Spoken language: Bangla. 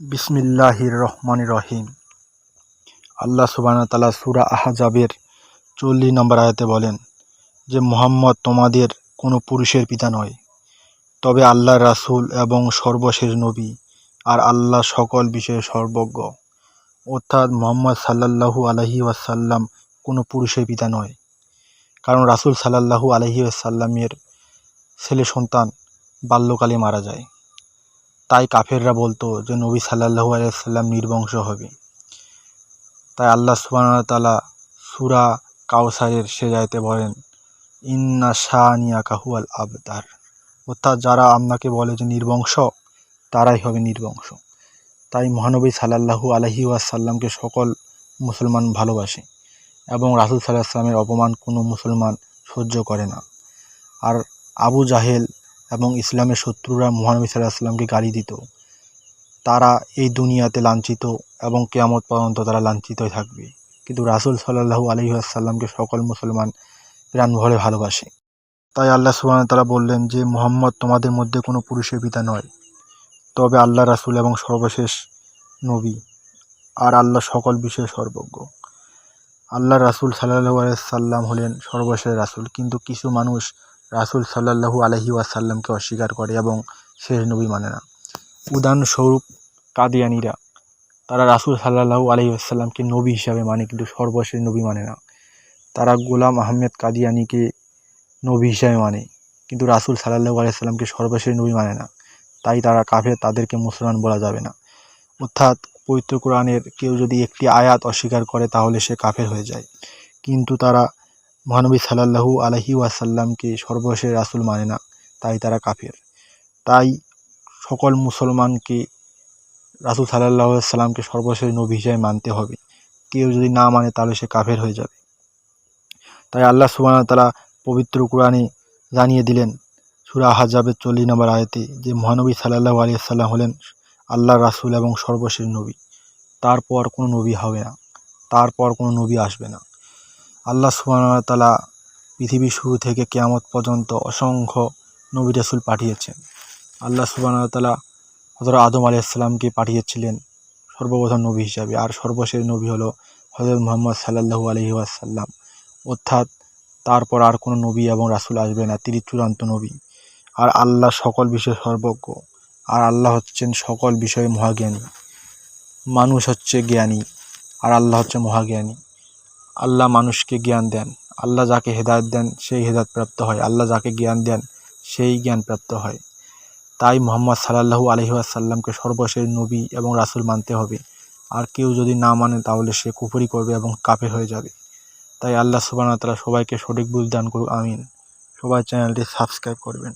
বিসমিল্লাহির রহমান রহিম আল্লাহ সুবাহ তালা সুরা আহাজাবের চল্লিশ নম্বর আয়াতে বলেন, যে মোহাম্মদ তোমাদের কোনো পুরুষের পিতা নয়, তবে আল্লাহ রাসূল এবং সর্বশেষ নবী আর আল্লাহ সকল বিষয়ে সর্বজ্ঞ। অর্থাৎ মোহাম্মদ সাল্লাল্লাহু আলহি ওয়াসাল্লাম কোনো পুরুষের পিতা নয়, কারণ রাসূল সাল্লাল্লাহু আলহি ওয়াসাল্লামের ছেলে সন্তান বাল্যকালে মারা যায়। তাই কাফেররা বলতো যে নবী সাল্লাল্লাহু আলাইসাল্লাম নির্বংশ হবে। তাই আল্লাহ তাআলা সূরা কাউসারের সে জায়তে বলেন, ইন্না শানিয়া কাহুয়াল আবদার। অর্থাৎ যারা আপনাকে বলে যে নির্বংশ, তারাই হবে নির্বংশ। তাই মহানবী সাল্লাল্লাহু আলহি ওয়াসাল্লামকে সকল মুসলমান ভালোবাসে এবং রাসুল সাল্লাহ সাল্লামের অপমান কোনো মুসলমান সহ্য করে না। আর আবু জাহেল এবং ইসলামের শত্রুরা মহানবী সাল্লাহ সাল্লামকে গালি দিত। তারা এই দুনিয়াতে লাঞ্ছিত এবং কেয়ামত পর্যন্ত তারা লাঞ্ছিতই থাকবে। কিন্তু রাসুল সাল্লাহু আলহি আসাল্লামকে সকল মুসলমান প্রাণ ভরে ভালোবাসে। তাই আল্লাহ সুবাহ তারা বললেন যে, মোহাম্মদ তোমাদের মধ্যে কোনো পুরুষের পিতা নয়। তবে আল্লাহ রাসুল এবং সর্বশেষ নবী আর আল্লাহ সকল বিষয়ে সর্বজ্ঞ। আল্লাহ রাসুল সাল্লাহু আলাইসাল্লাম হলেন সর্বশেষ রাসুল। কিন্তু কিছু মানুষ রাসুল সাল্লাহু আলহি ওয়াসাল্লামকে অস্বীকার করে এবং শেষ নবী মানে না। উদাহরণস্বরূপ কাদিয়ানিরা, তারা রাসুল সাল্লাহু আলহি আসাল্লামকে নবী হিসাবে মানে কিন্তু সর্বশেষ নবী মানে না। তারা গোলাম আহমেদ কাদিয়ানিকে নবী হিসাবে মানে কিন্তু রাসুল সাল্লাহু আলাইসাল্লামকে সর্বশেষ নবী মানে না। তাই তারা কাফের, তাদেরকে মুসলমান বলা যাবে না। অর্থাৎ পবিত্র কোরআনের কেউ যদি একটি আয়াত অস্বীকার করে তাহলে সে কাফের হয়ে যায়। কিন্তু তারা মহানবী সাল্লাহু আলহি ওয়াসাল্লামকে সর্বশেষ রাসুল মানে না, তাই তারা কাফের। তাই সকল মুসলমানকে রাসুল সাল্লাহ সাল্লামকে সর্বশেষ নবী হিসাবে মানতে হবে। কেউ যদি না মানে তাহলে সে কাফের হয়ে যাবে। তাই আল্লাহ সুবাহ তালা পবিত্র কোরআনে জানিয়ে দিলেন, সুরা হাজাবের চল্লিশ নম্বর আয়তে যে মহানবী সাল্লাহ আলিয়া সাল্লাম হলেন আল্লাহ রাসুল এবং সর্বশেষ নবী। তারপর কোনো নবী হবে না, তারপর কোনো নবী আসবে না। আল্লাহ সুবাহতালা পৃথিবীর শুরু থেকে কেয়ামত পর্যন্ত অসংখ্য নবী রাসুল পাঠিয়েছেন। আল্লাহ সুবাহতালা হজরত আদম আলিয়াল্লামকে পাঠিয়েছিলেন সর্বপ্রথম নবী হিসাবে। আর সর্বশেষ নবী হলো হজরত মোহাম্মদ সাল্লাহু আলহি আসাল্লাম অর্থাৎ তারপর আর কোনো নবী এবং রাসুল আসবে না, তিনি চূড়ান্ত নবী। আর আল্লাহ সকল বিষয়ে সর্বজ্ঞ। আর আল্লাহ হচ্ছেন সকল বিষয়ে মহাজ্ঞানী। মানুষ হচ্ছে জ্ঞানী, আর আল্লাহ হচ্ছে মহাজ্ঞানী। আল্লাহ মানুষকে জ্ঞান দেন। আল্লাহ যাকে হেদায়ত দেন, সেই হেদায়ত প্রাপ্ত হয়। আল্লাহ যাকে জ্ঞান দেন, সেই জ্ঞান প্রাপ্ত হয়। তাই মোহাম্মদ সাল্লাহু আলহিহাসাল্লামকে সর্বশেষ নবী এবং রাসুল মানতে হবে। আর কেউ যদি না মানে তাহলে সে কুপুরি করবে এবং কাফের হয়ে যাবে। তাই আল্লাহ সুবাহ তালা সবাইকে সঠিক বুঝ দান করুক, আমিন। সবাই চ্যানেলটি সাবস্ক্রাইব করবেন।